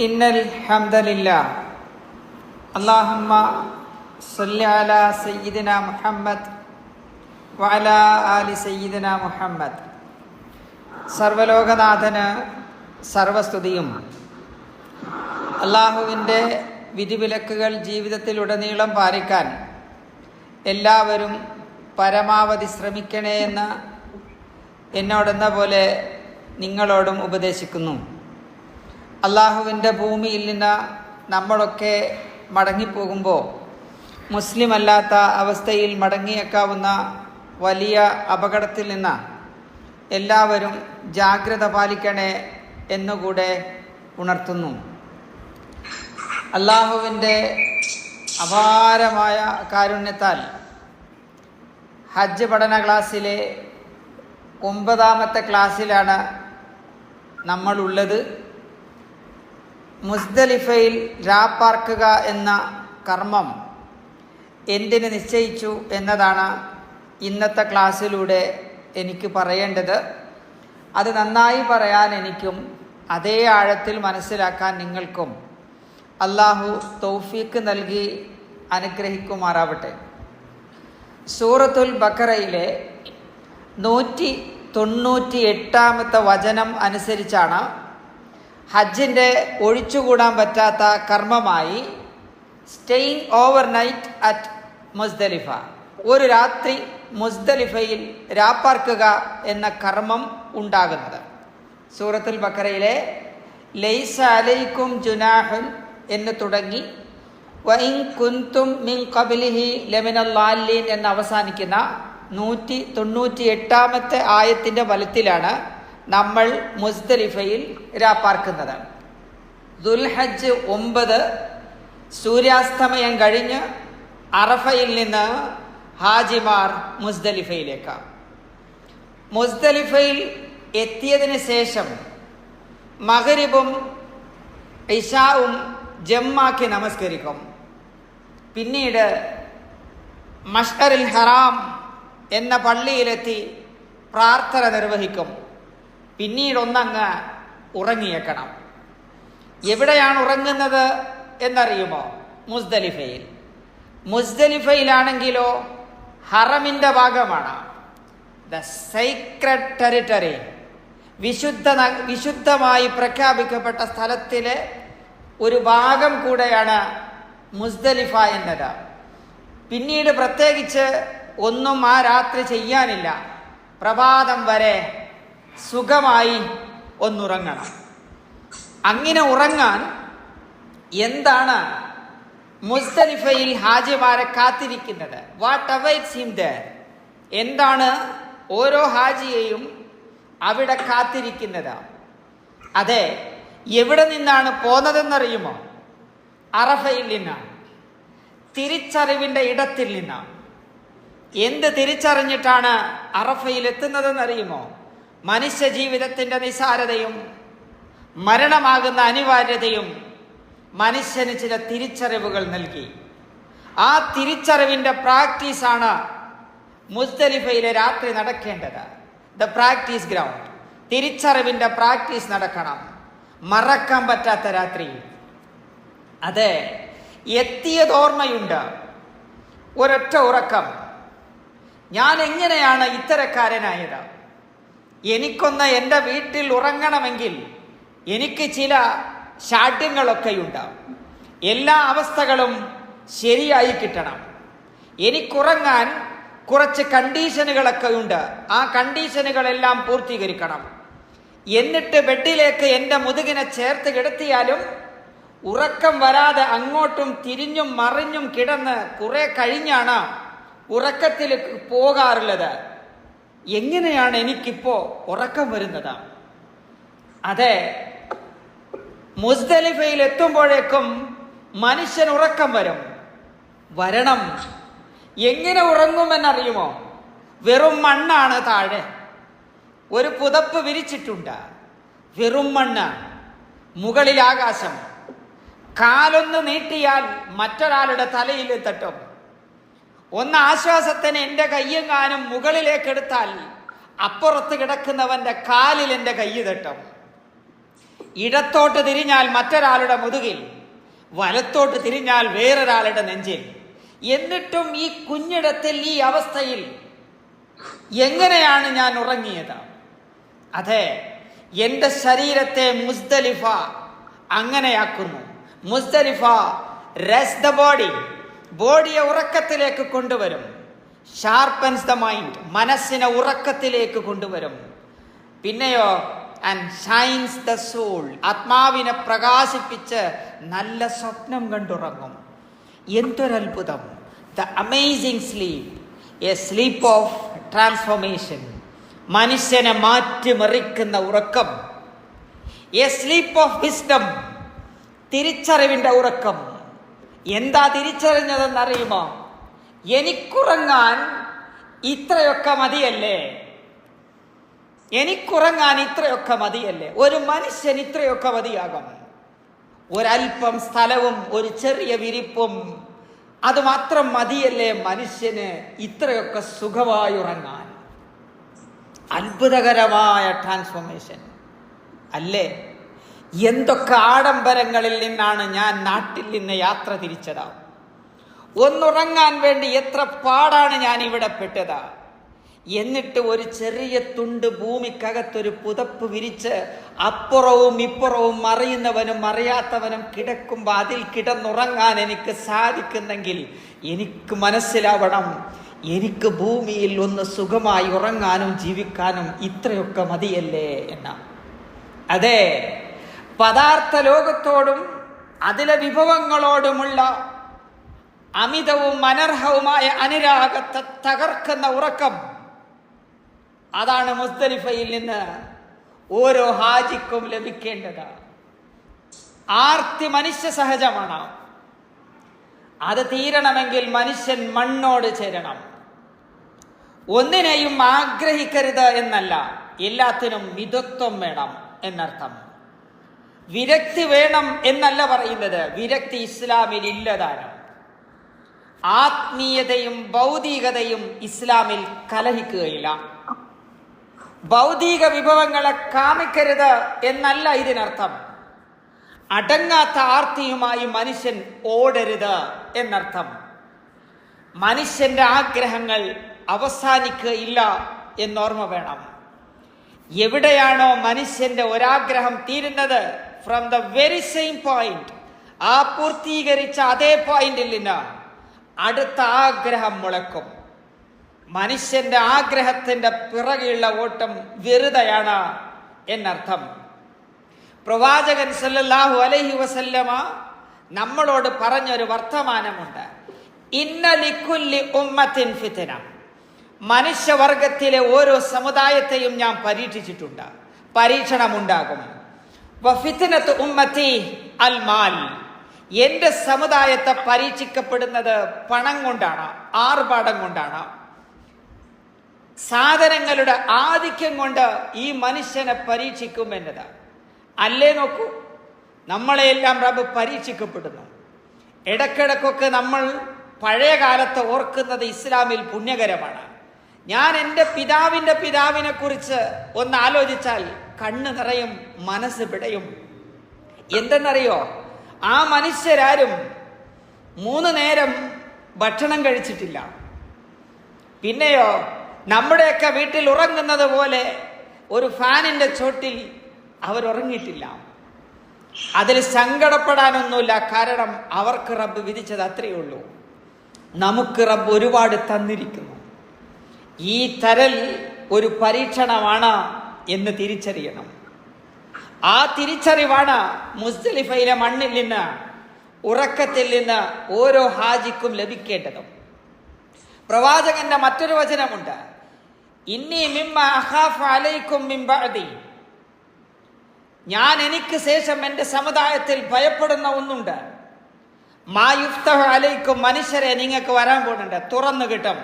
إن الحمد لله اللهم صل على سيدنا محمد وعلى آل سيدنا മുഹമ്മദ് സർവലോകനാഥന് സർവസ്തുതിയും അള്ളാഹുവിൻ്റെ വിധിവിലക്കുകൾ ജീവിതത്തിലുടനീളം പാലിക്കാൻ എല്ലാവരും പരമാവധി ശ്രമിക്കണേ എന്ന് എന്നോടെന്ന പോലെ നിങ്ങളോടും ഉപദേശിക്കുന്നു. അള്ളാഹുവിന്റെ ഭൂമിയിൽ നിന്ന് നമ്മളൊക്കെ മടങ്ങിപ്പോകുമ്പോൾ മുസ്ലിം അല്ലാത്ത അവസ്ഥയിൽ മടങ്ങിയേക്കാവുന്ന വലിയ അപകടത്തിൽ നിന്ന് എല്ലാവരും ജാഗ്രത പാലിക്കണേ എന്നുകൂടെ ഉണർത്തുന്നു. അള്ളാഹുവിന്റെ അപാരമായ കാരുണ്യത്താൽ ഹജ്ജ് പഠന ക്ലാസ്സിലെ ഒമ്പതാമത്തെ ക്ലാസ്സിലാണ് നമ്മളുള്ളത്. മുസ്ദലിഫയിൽ രാപ്പാർക്കുക എന്ന കർമ്മം എന്തിന് നിശ്ചയിച്ചു എന്നതാണ് ഇന്നത്തെ ക്ലാസ്സിലൂടെ എനിക്ക് പറയേണ്ടത്. അത് നന്നായി പറയാൻ എനിക്കും അതേ ആഴത്തിൽ മനസ്സിലാക്കാൻ നിങ്ങൾക്കും അള്ളാഹു തൗഫീക്ക് നൽകി അനുഗ്രഹിക്കുമാറാവട്ടെ. സൂറത്തുൽ ബക്കറയിലെ നൂറ്റി തൊണ്ണൂറ്റി എട്ടാമത്തെ വചനം അനുസരിച്ചാണ് ഹജ്ജിന്റെ ഒഴിച്ചുകൂടാൻ പറ്റാത്ത കർമ്മമായി staying over night at Muzdalifah. ഒരു രാത്രി മുസ്ദലിഫയിൽ രാപ്പാർക്കുക എന്ന കർമ്മം ഉണ്ടാകുന്നത്. സൂറത്തുൽ ബക്കറയിലെ ലൈസ അലൈക്കും ജുനാഹുൻ എന്ന് തുടങ്ങി വൈൻ കുന്തും മിൻ കബിലിഹി ലെമിനൽ ലെമിനല്ലാലീൻ എന്ന് അവസാനിക്കുന്ന നൂറ്റി തൊണ്ണൂറ്റി എട്ടാമത്തെ ആയത്തിന്റെ ബലത്തിലാണ് നമ്മൾ മുസ്തലിഫയിൽ രാപ്പാർക്കുന്നത്. ദുൽഹജ്ജ് ഒമ്പത് സൂര്യാസ്തമയം കഴിഞ്ഞ് അറഫയിൽ നിന്ന് ഹാജിമാർ മുസ്തലിഫയിലേക്ക്. മുസ്തലിഫയിൽ എത്തിയതിന് ശേഷം മകരിബും ഇഷാവും ജമ്മാക്കി നമസ്കരിക്കും. പിന്നീട് മഷ്കറിൽ ഹറാം എന്ന പള്ളിയിലെത്തി പ്രാർത്ഥന നിർവഹിക്കും. പിന്നീടൊന്നങ്ങ് ഉറങ്ങിയേക്കണം. എവിടെയാണ് ഉറങ്ങുന്നത് എന്നറിയുമോ? മുസ്ദലിഫയിൽ. മുസ്ദലിഫയിലാണെങ്കിലോ ഹറമിന്റെ ഭാഗമാണ്. ദ സൈക്രഡ് ടെറിട്ടറി വിശുദ്ധ വിശുദ്ധമായി പ്രഖ്യാപിക്കപ്പെട്ട സ്ഥലത്തിലെ ഒരു ഭാഗം കൂടെയാണ് മുസ്ദലിഫ എന്നത്. പിന്നീട് പ്രത്യേകിച്ച് ഒന്നും ആ രാത്രി ചെയ്യാനില്ല. പ്രഭാതം വരെ സുഖമായി ഒന്നുറങ്ങണം. അങ്ങനെ ഉറങ്ങാൻ എന്താണ് മുസ്തലിഫയിൽ ഹാജിമാരെ കാത്തിരിക്കുന്നത്? വാട്ട് അവൈറ്റ്സ് ഹിം ദർ എന്താണ് ഓരോ ഹാജിയെയും അവിടെ കാത്തിരിക്കുന്നത്? അതെ എവിടെ നിന്നാണ് പോന്നതെന്നറിയുമോ? അറഫയിൽ നിന്നാണ്. തിരിച്ചറിവിന്റെ ഇടത്തിൽ നിന്നാണ്. എന്ത് തിരിച്ചറിഞ്ഞിട്ടാണ് അറഫയിൽ എത്തുന്നതെന്നറിയുമോ മനുഷ്യ ജീവിതത്തിന്റെ നിസാരതയും മരണമാകുന്ന അനിവാര്യതയും മനുഷ്യന് ചില തിരിച്ചറിവുകൾ നൽകി. ആ തിരിച്ചറിവിന്റെ പ്രാക്ടീസാണ് മുസ്തലിഫയിലെ രാത്രി നടക്കേണ്ടത്. The practice ground. തിരിച്ചറിവിന്റെ പ്രാക്ടീസ് നടക്കണം. മറക്കാൻ പറ്റാത്ത രാത്രി. അതെ എത്തിയത് ഓർമ്മയുണ്ട് ഒരൊറ്റ ഉറക്കം. ഞാൻ എങ്ങനെയാണ് ഇത്തരക്കാരനായത്? എനിക്കൊന്ന് എന്റെ വീട്ടിൽ ഉറങ്ങണമെങ്കിൽ എനിക്ക് ചില ഷാഠ്യങ്ങളൊക്കെയുണ്ട് എല്ലാ അവസ്ഥകളും ശരിയായി കിട്ടണം. എനിക്കുറങ്ങാൻ കുറച്ച് കണ്ടീഷനുകളൊക്കെ ഉണ്ട് ആ കണ്ടീഷനുകളെല്ലാം പൂർത്തീകരിക്കണം. എന്നിട്ട് ബെഡിലേക്ക് എന്റെ മുതുകിനെ ചേർത്ത് കിടത്തിയാലും ഉറക്കം വരാതെ അങ്ങോട്ടും തിരിഞ്ഞും മറിഞ്ഞും കിടന്ന് കുറെ കഴിഞ്ഞാണ് ഉറക്കത്തിലേക്ക് പോകാറുള്ളത്. എങ്ങനെയാണ് എനിക്കിപ്പോ ഉറക്കം വരുന്നത് അതെ മുസ്ദലിഫയിൽ എത്തുമ്പോഴേക്കും മനുഷ്യൻ ഉറക്കം വരും. വരണം. എങ്ങനെ ഉറങ്ങുമെന്നറിയുമോ? വെറും മണ്ണാണ് താഴെ. ഒരു പുതപ്പ് വിരിച്ചിട്ടുണ്ട്. വെറും മണ്ണ്. മുകളിൽ ആകാശം. കാലൊന്ന് നീട്ടിയാൽ മറ്റൊരാളുടെ തലയിൽ തട്ടും. ഒന്ന് ആശ്വാസത്തിന് എന്റെ മുകളിലേക്ക് എടുത്താൽ അപ്പുറത്ത് കിടക്കുന്നവന്റെ കാലിൽ എന്റെ കയ്യ് തട്ടും. ഇടത്തോട്ട് തിരിഞ്ഞാൽ മറ്റൊരാളുടെ മുതുകിൽ വലത്തോട്ട് തിരിഞ്ഞാൽ വേറൊരാളുടെ നെഞ്ചിൽ. എന്നിട്ടും ഈ കുഞ്ഞിടത്തിൽ ഈ അവസ്ഥയിൽ എങ്ങനെയാണ് ഞാൻ ഉറങ്ങിയത്? അതെ എന്റെ ശരീരത്തെ മുസ്തലിഫ അങ്ങനെയാക്കുന്നു. മുസ്ദലിഫ റെസ് ദ ബോഡി ബോഡിയെ ഉറക്കത്തിലേക്ക് കൊണ്ടുവരും. ഷാർപ്പൻസ് ദ മൈൻഡ് മനസ്സിനെ ഉറക്കത്തിലേക്ക് കൊണ്ടുവരും. പിന്നെയോ ആൻഡ് ഷൈൻസ് ദ സോൾ ആത്മാവിനെ പ്രകാശിപ്പിച്ച് നല്ല സ്വപ്നം കണ്ടുറങ്ങും. എന്തൊരത്ഭുതം. The amazing sleep a sleep of transformation മനുഷ്യനെ മാറ്റിമറിക്കുന്ന ഉറക്കം. എ സ്ലീപ്പ് ഓഫ് വിസ്ഡം തിരിച്ചറിവിന്റെ ഉറക്കം. എന്താ തിരിച്ചറിഞ്ഞതെന്നറിയുമോ? എനിക്കുറങ്ങാൻ ഇത്രയൊക്കെ മതിയല്ലേ? എനിക്കുറങ്ങാൻ ഇത്രയൊക്കെ മതിയല്ലേ? ഒരു മനുഷ്യൻ ഇത്രയൊക്കെ മതിയാകും. ഒരൽപ്പം സ്ഥലവും ഒരു ചെറിയ വിരിപ്പും അതുമാത്രം മതിയല്ലേ മനുഷ്യന് ഇത്രയൊക്കെ സുഖമായി ഉറങ്ങാൻ അത്ഭുതകരമായ ട്രാൻസ്ഫോർമേഷൻ അല്ലേ? എന്തൊക്കെ ആഡംബരങ്ങളിൽ നിന്നാണ് ഞാൻ നാട്ടിൽ നിന്ന് യാത്ര തിരിച്ചതാ? ഒന്നുറങ്ങാൻ വേണ്ടി എത്ര പാടാണ് ഞാൻ ഇവിടെ പെട്ടതാ? എന്നിട്ട് ഒരു ചെറിയ തുണ്ട് ഭൂമിക്കകത്തൊരു പുതപ്പ് വിരിച്ച് അപ്പുറവും ഇപ്പുറവും മറിയുന്നവനും അറിയാത്തവനും കിടക്കുമ്പോൾ അതിൽ കിടന്നുറങ്ങാൻ എനിക്ക് സാധിക്കുന്നെങ്കിൽ എനിക്ക് മനസ്സിലാവണം. എനിക്ക് ഭൂമിയിൽ ഒന്ന് സുഖമായി ഉറങ്ങാനും ജീവിക്കാനും ഇത്രയൊക്കെ മതിയല്ലേ എന്ന. അതെ. പദാർത്ഥ ലോകത്തോടും അതിലെ വിഭവങ്ങളോടുമുള്ള അമിതവും അനർഹവുമായ അനുരാഗത്തെ തകർക്കുന്ന ഉറക്കം. അതാണ് മുസ്തലിഫയിൽ നിന്ന് ഓരോ ഹാജിക്കും ലഭിക്കേണ്ടത്. ആർത്തി മനുഷ്യ സഹജമാണ്. അത് തീരണമെങ്കിൽ മനുഷ്യൻ മണ്ണോട് ചേരണം. ഒന്നിനെയും ആഗ്രഹിക്കരുത് എന്നല്ല എല്ലാത്തിനും മിതത്വം വേണം എന്നർത്ഥം. വിരക്തി വേണം എന്നല്ല പറയുന്നത്. വിരക്തി ഇസ്ലാമിൽ ഇല്ലതാണ് ആത്മീയതയും ഭൗതികതയും ഇസ്ലാമിൽ കലഹിക്കുകയില്ല. ഭൗതിക വിഭവങ്ങളെ കാമിക്കരുത് എന്നല്ല ഇതിനർത്ഥം. അടങ്ങാത്ത ആർത്തിയുമായി മനുഷ്യൻ ഓടരുത് എന്നർത്ഥം. മനുഷ്യന്റെ ആഗ്രഹങ്ങൾ അവസാനിക്കുകയില്ല എന്നോർമ്മ വേണം. എവിടെയാണോ മനുഷ്യന്റെ ഒരാഗ്രഹം തീരുന്നത്? From the very same point ആ പൂർത്തീകരിച്ച അതേ പോയിന്റിൽ നിന്ന് അടുത്ത ആഗ്രഹം മുളക്കും. മനുഷ്യന്റെ ആഗ്രഹത്തിന്റെ പിറകെയുള്ള ഓട്ടം വെറുതെയാണ് എന്നർത്ഥം. പ്രവാചകൻ സല്ലാഹു അലൈഹി വസല്ലമ നമ്മളോട് പറഞ്ഞൊരു വർത്തമാനമുണ്ട്. ഇന്നലിക്കുല്ലി ഉമ്മത്തിൻ ഫിത്തന മനുഷ്യവർഗത്തിലെ ഓരോ സമുദായത്തെയും ഞാൻ പരീക്ഷിച്ചിട്ടുണ്ട്. പരീക്ഷണമുണ്ടാകും. എന്റെ സമുദായത്തെ പരീക്ഷിക്കപ്പെടുന്നത് പണം കൊണ്ടാണ് ആർഭാടം കൊണ്ടാണ്. സാധനങ്ങളുടെ ആധിക്യം കൊണ്ട് ഈ മനുഷ്യനെ പരീക്ഷിക്കും എന്നത്. അല്ലേ നോക്കൂ നമ്മളെയെല്ലാം റബ്ബ് പരീക്ഷിക്കപ്പെടുന്നു. ഇടക്കിടക്കൊക്കെ നമ്മൾ പഴയ കാലത്ത് ഓർക്കുന്നത് ഇസ്ലാമിൽ പുണ്യകരമാണ്. ഞാൻ എന്റെ പിതാവിന്റെ പിതാവിനെ കുറിച്ച് ഒന്ന് ആലോചിച്ചാൽ കണ്ണ് നിറയും മനസ്സ് പിടയും എന്തെന്നറിയോ? ആ മനുഷ്യരാരും മൂന്ന് നേരം ഭക്ഷണം കഴിച്ചിട്ടില്ല. പിന്നെയോ നമ്മുടെയൊക്കെ വീട്ടിൽ ഉറങ്ങുന്നത് പോലെ ഒരു ഫാനിന്റെ ചോട്ടിൽ അവർ ഉറങ്ങിയിട്ടില്ല. അതിൽ സങ്കടപ്പെടാനൊന്നുമില്ല കാരണം അവർക്ക് റബ്ബ് വിധിച്ചത് അത്രയേ ഉള്ളൂ. നമുക്ക് റബ്ബ് ഒരുപാട് തന്നിരിക്കുന്നു. ഈ തരൽ ഒരു പരീക്ഷണമാണ് എന്ന് തിരിച്ചറിയണം. ആ തിരിച്ചറിവാണ് മുസ്തലിഫയിലെ മണ്ണിൽ നിന്ന് ഉറക്കത്തിൽ നിന്ന് ഓരോ ഹാജിക്കും ലഭിക്കേണ്ടതും. പ്രവാചകന്റെ മറ്റൊരു വചനമുണ്ട്. ഇന്നി അലൈക്കും ഞാൻ എനിക്ക് ശേഷം എന്റെ സമുദായത്തിൽ ഭയപ്പെടുന്ന ഒന്നുണ്ട്. മായുഫ്തഹ അലൈക്കും മനുഷ്യരെ നിങ്ങൾക്ക് വരാൻ പോകുന്നുണ്ട്. തുറന്നു കിട്ടും.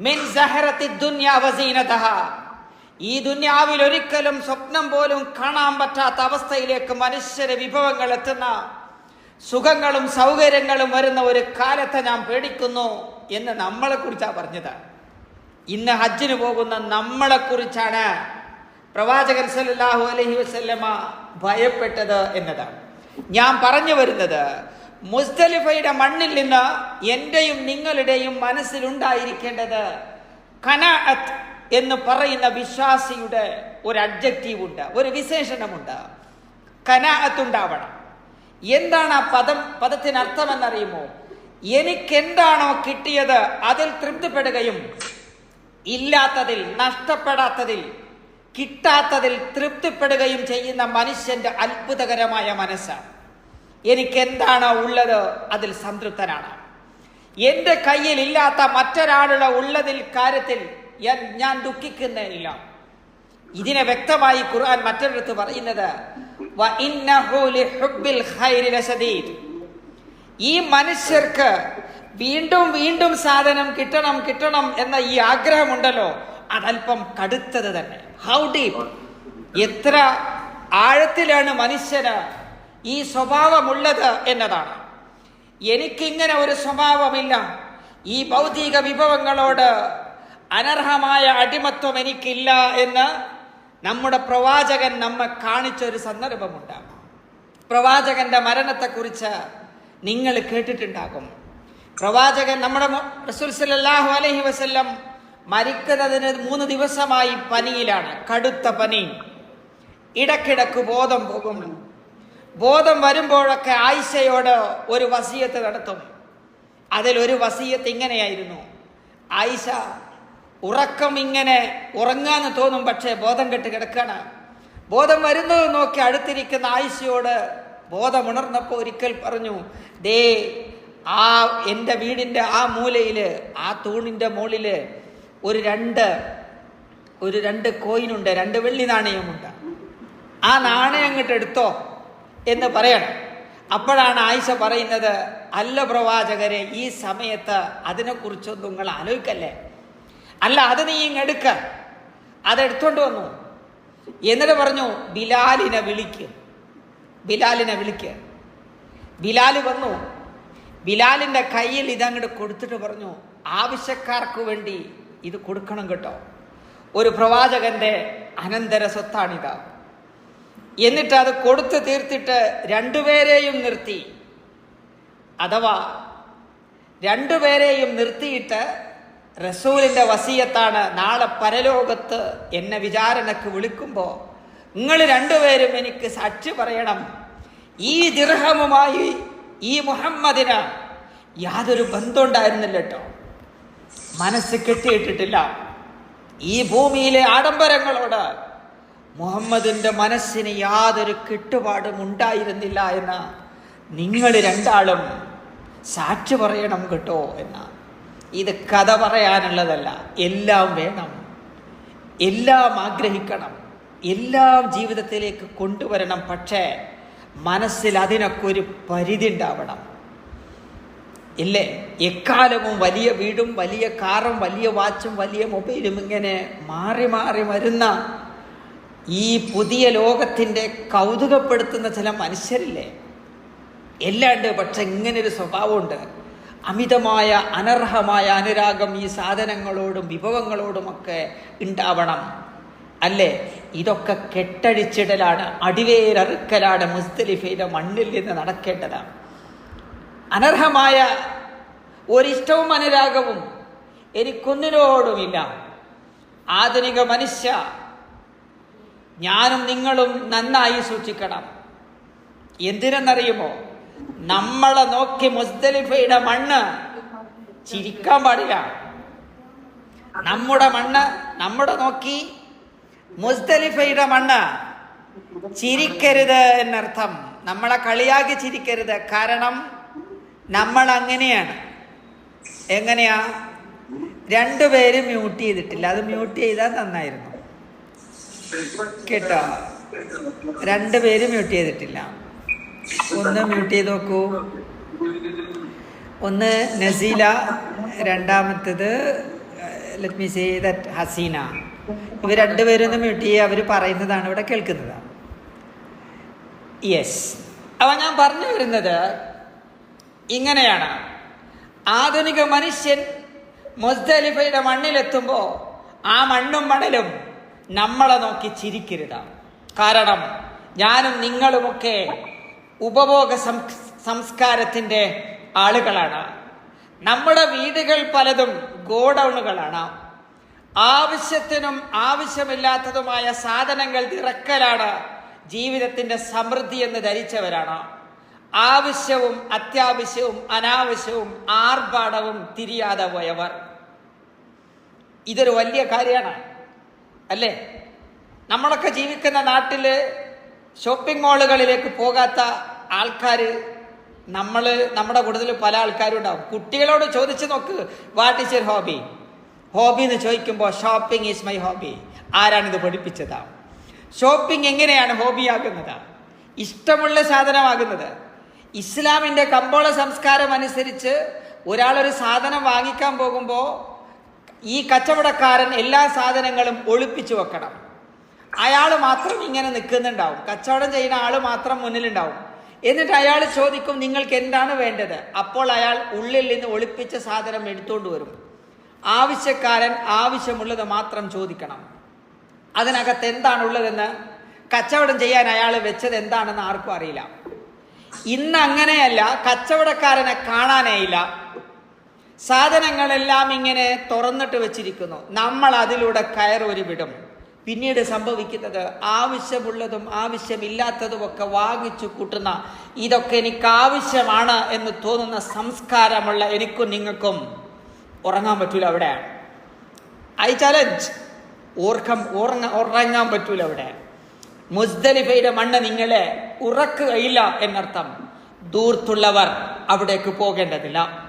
മിൻ ഈ ദുന്യാവിൽ ഒരിക്കലും സ്വപ്നം പോലും കാണാൻ പറ്റാത്ത അവസ്ഥയിലേക്ക് മനുഷ്യരെ വിഭവങ്ങൾ എത്തുന്ന സുഖങ്ങളും സൗകര്യങ്ങളും വരുന്ന ഒരു കാലത്തെ ഞാൻ പേടിക്കുന്നു എന്ന് നമ്മളെ കുറിച്ചാണ് പറഞ്ഞത്. ഇന്ന് ഹജ്ജിന് പോകുന്ന നമ്മളെ കുറിച്ചാണ് പ്രവാചകൻ സല്ലാഹു അലഹി വസല്ലമ ഭയപ്പെട്ടത് എന്നതാണ്. ഞാൻ പറഞ്ഞു വരുന്നത് മുസ്തലിഫയുടെ മണ്ണിൽ നിന്ന് എന്റെയും നിങ്ങളുടെയും മനസ്സിലുണ്ടായിരിക്കേണ്ടത് കനാഅത്ത് എന്ന് പറയുന്ന വിശ്വാസിയുടെ ഒരു അഡ്ജക്റ്റീവ് ഉണ്ട് ഒരു വിശേഷണമുണ്ട്. കനാഅത്ത് ഉണ്ടാവണം എന്താണ് ആ പദം? പദത്തിന് എനിക്ക് എന്താണോ കിട്ടിയത് അതിൽ തൃപ്തിപ്പെടുകയും ഇല്ലാത്തതിൽ നഷ്ടപ്പെടാത്തതിൽ കിട്ടാത്തതിൽ തൃപ്തിപ്പെടുകയും ചെയ്യുന്ന മനുഷ്യന്റെ അത്ഭുതകരമായ മനസ്സാണ്. എനിക്ക് എന്താണോ ഉള്ളത് അതിൽ സംതൃപ്തനാണ്. എന്റെ കയ്യിൽ ഇല്ലാത്ത മറ്റൊരാളുടെ ഉള്ളതിൽ കാര്യത്തിൽ ഞാൻ- ദുഃഖിക്കുന്നില്ല ഇതിനെ വ്യക്തമായി ഖുർആൻ മറ്റൊരിടത്ത് പറയുന്നത്. ഈ മനുഷ്യർക്ക് വീണ്ടും വീണ്ടും സാധനം കിട്ടണം കിട്ടണം എന്ന ഈ ആഗ്രഹമുണ്ടല്ലോ അതല്പം കടുത്തത് തന്നെ. ഹൗ ഡീപ്പ് എത്ര ആഴത്തിലാണ് മനുഷ്യന് ഈ സ്വഭാവമുള്ളത് എന്നതാണ്. എനിക്കിങ്ങനെ ഒരു സ്വഭാവമില്ല. ഈ ഭൗതിക വിഭവങ്ങളോട് അനർഹമായ അടിമത്വം എനിക്കില്ല എന്ന് നമ്മുടെ പ്രവാചകൻ നമ്മെ കാണിച്ച ഒരു സന്ദർഭമുണ്ട് പ്രവാചകന്റെ മരണത്തെക്കുറിച്ച് നിങ്ങൾ കേട്ടിട്ടുണ്ടാകും. പ്രവാചകൻ നമ്മുടെ റസൂൽ അലൈഹി വസല്ലം മരിക്കുന്നതിന് മൂന്ന് ദിവസമായി പനിയിലാണ്. കടുത്ത പനി. ഇടക്കിടക്ക് ബോധം പോകും. ബോധം വരുമ്പോഴൊക്കെ ആയിഷയോട് ഒരു വസീയത്ത് നടത്തും. അതിലൊരു വസീയത്ത് ഇങ്ങനെയായിരുന്നു. ആയിഷ ഉറക്കം ഇങ്ങനെ ഉറങ്ങാന്ന് തോന്നും പക്ഷേ ബോധം കെട്ട് കിടക്കണ. ബോധം വരുന്നത് നോക്കി അടുത്തിരിക്കുന്ന ആയിഷയോട് ബോധമുണർന്നപ്പോൾ ഒരിക്കൽ പറഞ്ഞു ദേ ആ എന്റെ വീടിന്റെ ആ മൂലയിൽ ആ തൂണിന്റെ മുകളിൽ ഒരു രണ്ട് ഒരു രണ്ട് കോയിനുണ്ട് രണ്ട് വെള്ളി നാണയമുണ്ട്. ആ നാണയം അങ്ങോട്ട് എടുത്തോ എന്ന് പറയണം. അപ്പോഴാണ് ആയിഷ പറയുന്നത് അല്ല പ്രവാചകരെ ഈ സമയത്ത് അതിനെക്കുറിച്ചൊന്നും നിങ്ങൾ ആലോചിക്കല്ലേ? അല്ല അത് നീ ഇങ്ങെടുക്ക അതെടുത്തോണ്ട് വന്നു. എന്നിട്ട് പറഞ്ഞു ബിലാലിനെ വിളിക്ക്. ബിലാലിനെ വിളിക്ക്. ബിലാൽ വന്നു. ബിലാലിന്റെ കയ്യിൽ ഇതങ്ങോട്ട് കൊടുത്തിട്ട് പറഞ്ഞു ആവശ്യക്കാർക്ക് വേണ്ടി ഇത് കൊടുക്കണം കേട്ടോ. ഒരു പ്രവാചകന്റെ അനന്തര സ്വത്താണിത്. എന്നിട്ട് അത് കൊടുത്തു തീർത്തിട്ട് രണ്ടുപേരെയും നിർത്തി. അഥവാ രണ്ടുപേരെയും നിർത്തിയിട്ട് റസൂലിന്റെ വസീയത്താണ് നാളെ പരലോകത്ത് എന്നെ വിചാരണക്ക് വിളിക്കുമ്പോൾ നിങ്ങൾ രണ്ടുപേരും എനിക്ക് സാക്ഷി പറയണം. ഈ ദിർഹമുമായി ഈ മുഹമ്മദിന് യാതൊരു ബന്ധമുണ്ടായിരുന്നില്ല കേട്ടോ. മനസ്സ് കെട്ടിയിട്ടിട്ടില്ല. ഈ ഭൂമിയിലെ ആഡംബരങ്ങളോട് മുഹമ്മദിന്റെ മനസ്സിന് യാതൊരു കെട്ടുപാടും ഉണ്ടായിരുന്നില്ല എന്ന് നിങ്ങൾ രണ്ടാളും സാക്ഷി പറയണം കേട്ടോ എന്ന ഇത് കഥ പറയാനുള്ളതല്ല. എല്ലാം വേണം. എല്ലാം ആഗ്രഹിക്കണം. എല്ലാം ജീവിതത്തിലേക്ക് കൊണ്ടുവരണം. പക്ഷേ മനസ്സിൽ അതിനൊക്കെ ഒരു പരിധി ഉണ്ടാവണം. ഇല്ലേ? എക്കാലവും വലിയ വീടും വലിയ കാറും വലിയ വാച്ചും വലിയ മൊബൈലും ഇങ്ങനെ മാറി മാറി വരുന്ന ഈ പുതിയ ലോകത്തിന്റെ കൗതുകപ്പെടുത്തുന്ന ചില മനുഷ്യരില്ലേ? എല്ലാണ്ട് പക്ഷെ ഇങ്ങനൊരു സ്വഭാവമുണ്ട്. അമിതമായ അനർഹമായ അനുരാഗം ഈ സാധനങ്ങളോടും വിഭവങ്ങളോടുമൊക്കെ ഉണ്ടാവണം. അല്ലേ? ഇതൊക്കെ കെട്ടഴിച്ചിടലാണ് അടിവേരറുക്കലാണ് മുസ്തലിഫയുടെ മണ്ണിൽ നിന്ന് നടക്കേണ്ടതാണ് അനർഹമായ ഒരിഷ്ടവും അനുരാഗവും എനിക്കൊന്നിനോടുമില്ല. ആധുനിക മനുഷ്യ ഞാനും നിങ്ങളും നന്നായി സൂക്ഷിക്കണം. എന്തിനെന്നറിയുമോ? നമ്മളെ നോക്കി മുസ്തലിഫയുടെ മണ്ണ് ചിരിക്കാൻ പാടില്ല. നമ്മുടെ മണ്ണ് നമ്മുടെ നോക്കി മുസ്തലിഫയുടെ മണ്ണ് ചിരിക്കരുത് എന്നർത്ഥം. നമ്മളെ കളിയാക്കി ചിരിക്കരുത്. കാരണം നമ്മൾ അങ്ങനെയാണ്. എങ്ങനെയാ? രണ്ടുപേരും മ്യൂട്ട് ചെയ്തിട്ടില്ല. അത് മ്യൂട്ട് ചെയ്താൽ നന്നായിരുന്നു. കേട്ടോ? രണ്ടുപേരും മ്യൂട്ട് ചെയ്തിട്ടില്ല. ഒന്ന് മ്യൂട്ട് ചെയ്ത് നോക്കൂ. ഒന്ന് നസീല രണ്ടാമത്തത് let me say that Haseena. ഇവർ രണ്ടുപേരും ഒന്ന് മ്യൂട്ട് ചെയ്യുക അവർ പറയുന്നതാണ് ഇവിടെ കേൾക്കുന്നത്. യെസ് അപ്പം ഞാൻ പറഞ്ഞു വരുന്നത് ഇങ്ങനെയാണ്. ആധുനിക മനുഷ്യൻ മുസ്തലിഫയുടെ മണ്ണിലെത്തുമ്പോൾ ആ മണ്ണും മണലും നമ്മളെ നോക്കി ചിരിക്കരുത്. കാരണം ഞാനും നിങ്ങളുമൊക്കെ ഉപഭോഗ സംസ്കാരത്തിന്റെ ആളുകളാണ്. നമ്മുടെ വീടുകൾ പലതും ഗോഡൗണുകളാണ്. ആവശ്യത്തിനും ആവശ്യമില്ലാത്തതുമായ സാധനങ്ങൾ നിറക്കലാണ് ജീവിതത്തിന്റെ സമൃദ്ധി എന്ന് ധരിച്ചവരാണ്. ആവശ്യവും അത്യാവശ്യവും അനാവശ്യവും ആർഭാടവും തിരിയാതെ പോയവർ. ഇതൊരു വലിയ കാര്യമാണ്. അല്ലേ? നമ്മളൊക്കെ ജീവിക്കുന്ന നാട്ടിൽ ഷോപ്പിംഗ് മാളുകളിലേക്ക് പോകാത്ത ആൾക്കാർ നമ്മൾ നമ്മുടെ കൂടുതൽ പല ആൾക്കാരും ഉണ്ടാവും. കുട്ടികളോട് ചോദിച്ചു നോക്ക് what is your hobby hobby എന്ന് ചോദിക്കുമ്പോൾ ഷോപ്പിംഗ് ഈസ് മൈ ഹോബി ആരാണിത് പഠിപ്പിച്ചതാ? ഷോപ്പിംഗ് എങ്ങനെയാണ് ഹോബിയാകുന്നത്? ഇഷ്ടമുള്ള സാധനമാകുന്നത്? ഇസ്ലാമിന്റെ കമ്പോള സംസ്കാരം അനുസരിച്ച് ഒരാളൊരു സാധനം വാങ്ങിക്കാൻ പോകുമ്പോൾ ഈ കച്ചവടക്കാരൻ എല്ലാ സാധനങ്ങളും ഒളിപ്പിച്ചു വെക്കണം. അയാൾ മാത്രം ഇങ്ങനെ നിൽക്കുന്നുണ്ടാവും. കച്ചവടം ചെയ്യുന്ന ആൾ മാത്രം മുന്നിലുണ്ടാവും. എന്നിട്ട് അയാൾ ചോദിക്കും നിങ്ങൾക്ക് എന്താണ് വേണ്ടത്? അപ്പോൾ അയാൾ ഉള്ളിൽ നിന്ന് ഒളിപ്പിച്ച സാധനം എടുത്തുകൊണ്ട് വരും. ആവശ്യക്കാരൻ ആവശ്യമുള്ളത് മാത്രം ചോദിക്കണം. അതിനകത്ത് എന്താണ് എന്താണുള്ളതെന്ന് കച്ചവടം ചെയ്യാൻ അയാൾ വെച്ചത് എന്താണെന്ന് ആർക്കും അറിയില്ല. ഇന്ന് അങ്ങനെയല്ല കച്ചവടക്കാരനെ കാണാനേയില്ല സാധനങ്ങളെല്ലാം ഇങ്ങനെ തുറന്നിട്ട് വെച്ചിരിക്കുന്നു. നമ്മൾ അതിലൂടെ കയറൊരു വിടും. പിന്നീട് സംഭവിക്കുന്നത് ആവശ്യമുള്ളതും ആവശ്യമില്ലാത്തതും ഒക്കെ വാങ്ങിച്ചു കൂട്ടുന്ന ഇതൊക്കെ എനിക്ക് ആവശ്യമാണ് എന്ന് തോന്നുന്ന സംസ്കാരമുള്ള എനിക്കും നിങ്ങൾക്കും ഉറങ്ങാൻ പറ്റൂല അവിടെ. ഐ ചലഞ്ച് ഓർക്കം ഉറങ്ങ ഉറങ്ങാൻ പറ്റൂല അവിടെ. മുസ്ദലിഫയുടെ മണ്ണ് നിങ്ങളെ ഉറക്കുകയില്ല എന്നർത്ഥം ദൂർത്തുള്ളവർ അവിടേക്ക് പോകേണ്ടതില്ല.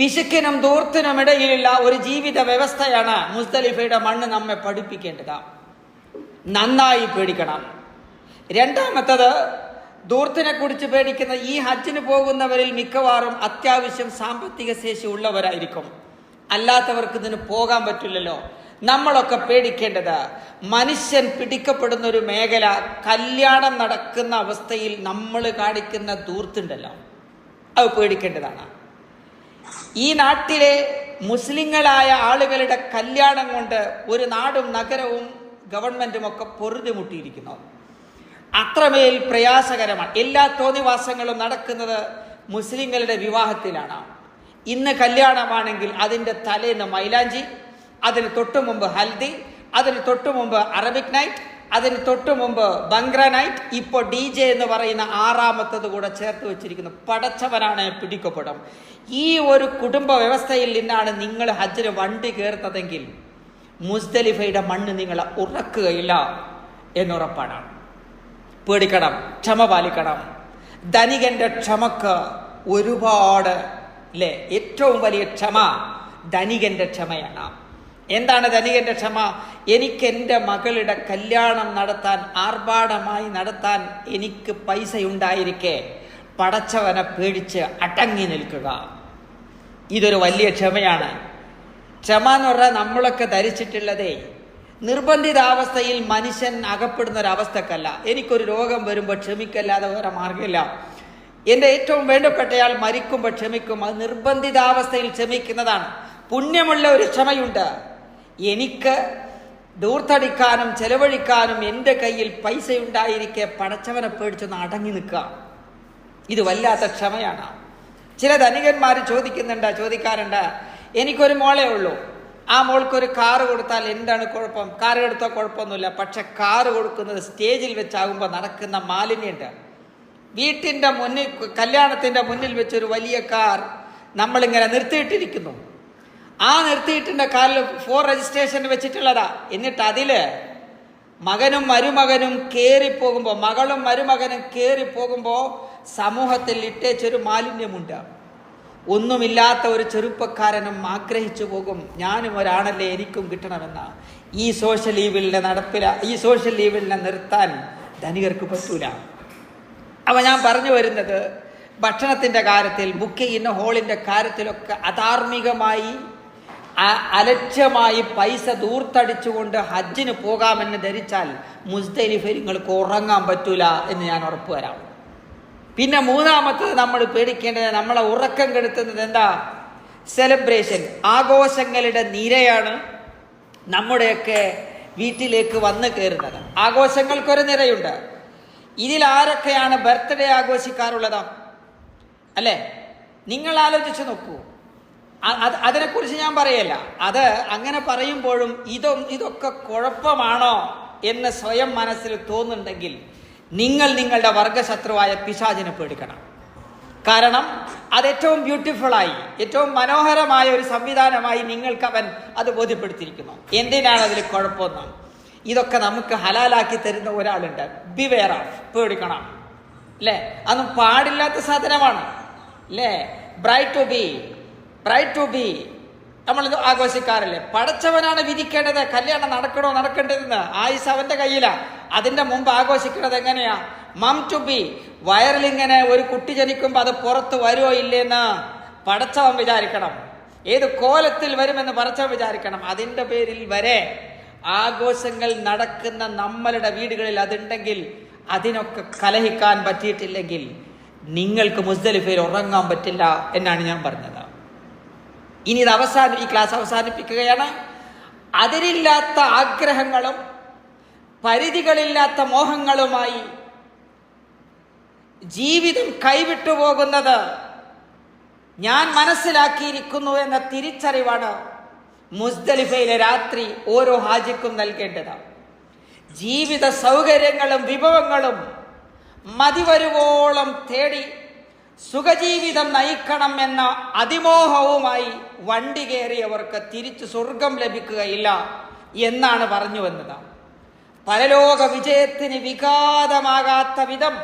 പിശുക്കിനും ദൂർത്തിനും ഇടയിലുള്ള ഒരു ജീവിത വ്യവസ്ഥയാണ് മുസ്തലിഫയുടെ മണ്ണ് നമ്മെ പഠിപ്പിക്കേണ്ടത്. നന്നായി പേടിക്കണം. രണ്ടാമത്തത് ദൂർത്തിനെ കുറിച്ച് പേടിക്കുന്ന ഈ ഹജ്ജിന് പോകുന്നവരിൽ മിക്കവാറും അത്യാവശ്യം സാമ്പത്തിക ശേഷി ഉള്ളവരായിരിക്കും. അല്ലാത്തവർക്ക് ഇതിന് പോകാൻ പറ്റില്ലല്ലോ. നമ്മളൊക്കെ പേടിക്കേണ്ടത് മനുഷ്യൻ പിടിക്കപ്പെടുന്ന ഒരു മേഖല കല്യാണം നടക്കുന്ന അവസ്ഥയിൽ നമ്മൾ കാണിക്കുന്ന ദൂർത്തുണ്ടല്ലോ. അത് പേടിക്കേണ്ടതാണ്. ഈ നാട്ടിലെ മുസ്ലിങ്ങളായ ആളുകളുടെ കല്യാണം കൊണ്ട് ഒരു നാടും നഗരവും ഗവൺമെന്റും ഒക്കെ പൊറുതിമുട്ടിയിരിക്കുന്നു. അത്രമേൽ പ്രയാസകരമാണ്. എല്ലാ തോന്നിവാസങ്ങളും നടക്കുന്നത് മുസ്ലിങ്ങളുടെ വിവാഹത്തിലാണ്. ഇന്ന് കല്യാണമാണെങ്കിൽ അതിന്റെ തലേന്ന് മൈലാഞ്ചി അതിന് തൊട്ടു മുമ്പ് ഹൽദി അതിന് തൊട്ടു മുമ്പ് അറബിക് നൈറ്റ് അതിന് തൊട്ടു മുമ്പ് ബംഗ്ര നൈറ്റ് ഇപ്പോൾ ഡി ജെ എന്ന് പറയുന്ന ആറാമത്തത് കൂടെ ചേർത്ത് വെച്ചിരിക്കുന്നു. പടച്ചവനാണ് പിടിക്കപ്പെടും. ഈ ഒരു കുടുംബ വ്യവസ്ഥയിൽ നിന്നാണ് നിങ്ങൾ ഹജ്ജിന് വണ്ടി കയർത്തതെങ്കിൽ മുസ്ദലിഫയുടെ മണ്ണ് നിങ്ങളെ ഉറക്കുകയില്ല എന്നുറപ്പാണ്. പേടിക്കണം ക്ഷമ പാലിക്കണം. ധനികന്റെ ക്ഷമക്ക് ഒരുപാട് അല്ലേ ഏറ്റവും വലിയ ക്ഷമ ധനികന്റെ ക്ഷമയാണ്. എന്താണ് ധനികന്റെ ക്ഷമ? എനിക്ക് എന്റെ മകളുടെ കല്യാണം നടത്താൻ ആർഭാടമായി നടത്താൻ എനിക്ക് പൈസ ഉണ്ടായിരിക്കെ പടച്ചവനെ പേടിച്ച് അടങ്ങി നിൽക്കുക. ഇതൊരു വലിയ ക്ഷമയാണ്. ക്ഷമ എന്ന് പറഞ്ഞാൽ നമ്മളൊക്കെ ധരിച്ചിട്ടുള്ളതേ നിർബന്ധിതാവസ്ഥയിൽ മനുഷ്യൻ അകപ്പെടുന്ന ഒരു അവസ്ഥക്കല്ല എനിക്കൊരു രോഗം വരുമ്പോൾ ക്ഷമിക്കല്ലാതെ വേറെ മാർഗമില്ല എന്റെ ഏറ്റവും വേണ്ടപ്പെട്ടയാൾ മരിക്കുമ്പോൾ ക്ഷമിക്കും. അത് നിർബന്ധിതാവസ്ഥയിൽ ക്ഷമിക്കുന്നതാണ്. പുണ്യമുള്ള ഒരു ക്ഷമയുണ്ട്. എനിക്ക് ദൂർത്തടിക്കാനും ചെലവഴിക്കാനും എന്റെ കയ്യിൽ പൈസ ഉണ്ടായിരിക്കെ പടച്ചവനെ പേടിച്ചൊന്ന് അടങ്ങി നിൽക്കുക ഇത് വല്ലാത്ത ക്ഷമയാണ്. ചില ധനികന്മാർ ചോദിക്കുന്നുണ്ട് ചോദിക്കാറുണ്ട് എനിക്കൊരു മോളേ ഉള്ളൂ. ആ മോൾക്കൊരു കാറ് കൊടുത്താൽ എന്താണ് കുഴപ്പം? കാറ് എടുത്താൽ കുഴപ്പമൊന്നുമില്ല. പക്ഷെ കാറ് കൊടുക്കുന്നത് സ്റ്റേജിൽ വെച്ചാകുമ്പോൾ നടക്കുന്ന മാലിന്യമുണ്ട് വീട്ടിന്റെ മുന്നിൽ കല്യാണത്തിന്റെ മുന്നിൽ വെച്ചൊരു വലിയ കാർ നമ്മളിങ്ങനെ നിർത്തിയിട്ടിരിക്കുന്നു. ആ നിർത്തിയിട്ടുണ്ട് കാറിൽ ഫോർ രജിസ്ട്രേഷൻ വെച്ചിട്ടുള്ളതാ. എന്നിട്ട് അതിൽ മകനും മരുമകനും കയറിപ്പോകുമ്പോൾ മകളും മരുമകനും കയറിപ്പോകുമ്പോൾ സമൂഹത്തിൽ ഇട്ടേച്ചൊരു മാലിന്യമുണ്ട്. ഒന്നുമില്ലാത്ത ഒരു ചെറുപ്പക്കാരനും ആഗ്രഹിച്ചു പോകും. ഞാനും ഒരാണല്ലേ എനിക്കും കിട്ടണമെന്ന. ഈ സോഷ്യൽ ഈവിലിനെ നടപ്പില ഈ സോഷ്യൽ ഈവിലിനെ നിർത്താൻ ധനികർക്ക് പറ്റൂല. അവ ഞാൻ പറഞ്ഞു വരുന്നത് ഭക്ഷണത്തിന്റെ കാര്യത്തിൽ ബുക്ക് ചെയ്യുന്ന ഹോളിന്റെ കാര്യത്തിലൊക്കെ അധാർമികമായി അലക്ഷ്യമായി പൈസ ദൂർത്തടിച്ചുകൊണ്ട് ഹജ്ജിന് പോകാമെന്ന് ധരിച്ചാൽ മുസ്തലിഫ് നിങ്ങൾക്ക് ഉറങ്ങാൻ പറ്റൂല എന്ന് ഞാൻ ഉറപ്പ് വരാം പിന്നെ മൂന്നാമത്തത് നമ്മൾ പേടിക്കേണ്ടത് നമ്മളെ ഉറക്കം കെടുത്തുന്നത് എന്താ? സെലിബ്രേഷൻ ആഘോഷങ്ങളുടെ നിരയാണ് നമ്മുടെയൊക്കെ വീട്ടിലേക്ക് വന്നു കയറുന്നത്. ആഘോഷങ്ങൾക്കൊരു നിരയുണ്ട്. ഇതിൽ ആരൊക്കെയാണ് ബർത്ത്ഡേ ആഘോഷിക്കാറുള്ളത്? അല്ലേ? നിങ്ങൾ ആലോചിച്ച് നോക്കൂ. അത് അതിനെക്കുറിച്ച് ഞാൻ പറയല്ല. അത് അങ്ങനെ പറയുമ്പോഴും ഇതൊ ഇതൊക്കെ കുഴപ്പമാണോ എന്ന് സ്വയം മനസ്സിൽ തോന്നുന്നുണ്ടെങ്കിൽ നിങ്ങൾ നിങ്ങളുടെ വർഗശത്രുവായ പിശാചിനെ പേടിക്കണം. കാരണം അത് ഏറ്റവും ബ്യൂട്ടിഫുള്ളായി ഏറ്റവും മനോഹരമായ ഒരു സംവിധാനമായി നിങ്ങൾക്ക് അവൻ അത് ബോധ്യപ്പെടുത്തിയിരിക്കുന്നു. എന്തിനാണ് അതിൽ കുഴപ്പമൊന്നും? ഇതൊക്കെ നമുക്ക് ഹലാലാക്കി തരുന്ന ഒരാളുണ്ട്. ബിവെയർ ഓഫ് പേടിക്കണം. അല്ലേ അതും പാടില്ലാത്ത സാധനമാണ്. അല്ലേ bright to be bright to be നമ്മളിത് ആഘോഷിക്കാറില്ലേ? പടച്ചവനാണ് വിധിക്കേണ്ടത്. കല്യാണം നടക്കണോ നടക്കേണ്ടതെന്ന് ആയുസ് അവന്റെ കയ്യിലാണ് അതിന്റെ മുമ്പ് ആഘോഷിക്കുന്നത് എങ്ങനെയാ? മം ടു ബി വയറിലിങ്ങനെ ഒരു കുട്ടി ജനിക്കുമ്പോൾ അത് പുറത്ത് വരുമോ ഇല്ലേന്ന് പടച്ചവൻ വിചാരിക്കണം. ഏത് കോലത്തിൽ വരുമെന്ന് പടച്ചവൻ വിചാരിക്കണം. അതിന്റെ പേരിൽ വരെ ആഘോഷങ്ങൾ നടക്കുന്ന നമ്മളുടെ വീടുകളിൽ അതുണ്ടെങ്കിൽ അതിനൊക്കെ കലഹിക്കാൻ പറ്റിയിട്ടില്ലെങ്കിൽ നിങ്ങൾക്ക് മുസ്ദലിഫയിൽ ഉറങ്ങാൻ പറ്റില്ല എന്നാണ് ഞാൻ പറഞ്ഞത്. ഇനി ഇത് അവസാനം ഈ ക്ലാസ് അവസാനിപ്പിക്കുകയാണ്. അതിരില്ലാത്ത ആഗ്രഹങ്ങളും പരിധികളില്ലാത്ത മോഹങ്ങളുമായി ജീവിതം കൈവിട്ടു പോകുന്നത് ഞാൻ മനസ്സിലാക്കിയിരിക്കുന്നു എന്ന തിരിച്ചറിവാണ് മുസ്ദലിഫയിലെ രാത്രി ഓരോ ഹാജിക്കും നൽകേണ്ടത്. ജീവിത സൗകര്യങ്ങളും വിഭവങ്ങളും മതിവരുവോളം തേടി സുഖജീവിതം നയിക്കണം എന്ന അതിമോഹവുമായി വണ്ടി കയറിയവർക്ക് തിരിച്ചു സ്വർഗം ലഭിക്കുകയില്ല എന്നാണ് പറഞ്ഞു വന്നത്. പരലോക വിജയത്തിന് വിഘാതമാകാത്ത വിധം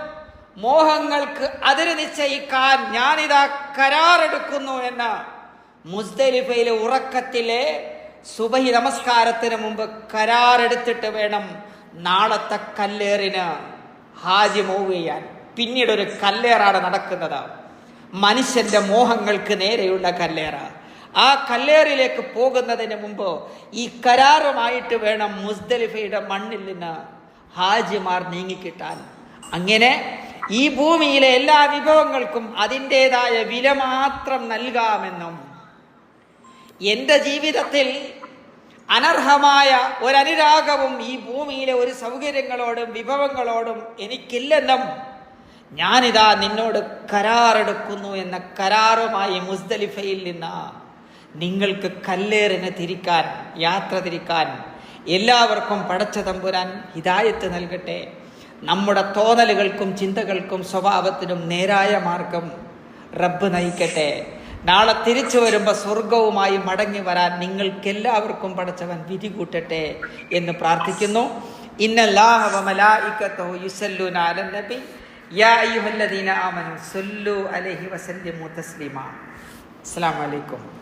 മോഹങ്ങൾക്ക് അതിര് നിശ്ചയിക്കാൻ ഞാനിതാ കരാറെടുക്കുന്നു എന്ന് മുസ്ദലിഫയിലെ ഉറക്കത്തിലെ സുബഹി നമസ്കാരത്തിന് മുമ്പ് കരാറെടുത്തിട്ട് വേണം നാളത്തെ കല്ലേറിന് ഹാജി മൂവ് ചെയ്യാൻ. പിന്നീട് ഒരു കല്ലേറാണ് നടക്കുന്നത്. മനുഷ്യന്റെ മോഹങ്ങൾക്ക് നേരെയുള്ള കല്ലേറ. ആ കല്ലേറിലേക്ക് പോകുന്നതിന് മുമ്പ് ഈ കരാറുമായിട്ട് വേണം മുസ്ദലിഫയുടെ മണ്ണിൽ നിന്ന് ഹാജിമാർ നീങ്ങിക്കിട്ടാൻ. അങ്ങനെ ഈ ഭൂമിയിലെ എല്ലാ വിഭവങ്ങൾക്കും അതിന്റെതായ വില മാത്രം നൽകാമെന്നും എന്റെ ജീവിതത്തിൽ അനർഹമായ ഒരനുരാഗവും ഈ ഭൂമിയിലെ ഒരു സൗകര്യങ്ങളോടും വിഭവങ്ങളോടും എനിക്കില്ലെന്നും ഞാനിതാ നിന്നോട് കരാറെടുക്കുന്നു എന്ന കരാറുമായി മുസ്ദലിഫയിൽ നിന്ന് നിങ്ങൾക്ക് കല്ലേറിനെ തിരിക്കാൻ യാത്ര തിരിക്കാൻ എല്ലാവർക്കും പടച്ച തമ്പുരാൻ ഹിതായത്ത് നൽകട്ടെ. നമ്മുടെ തോന്നലുകൾക്കും ചിന്തകൾക്കും സ്വഭാവത്തിനും നേരായ മാർഗം റബ്ബ് നയിക്കട്ടെ. നാളെ തിരിച്ചു വരുമ്പോൾ സ്വർഗവുമായി മടങ്ങി വരാൻ നിങ്ങൾക്കെല്ലാവർക്കും പടച്ചവൻ വിധി കൂട്ടട്ടെ എന്ന് പ്രാർത്ഥിക്കുന്നു. ഇന്നല്ലാഹ ഇക്കത്തോ യുസല്ലു യുസല്ലൂന അലൻ നബി. യാ അയ്യുഹല്ലദീന ആമനു സല്ലു അലൈഹി വസല്ലിമു തസ്ലിമ. അസ്സലാമു അലൈക്കും.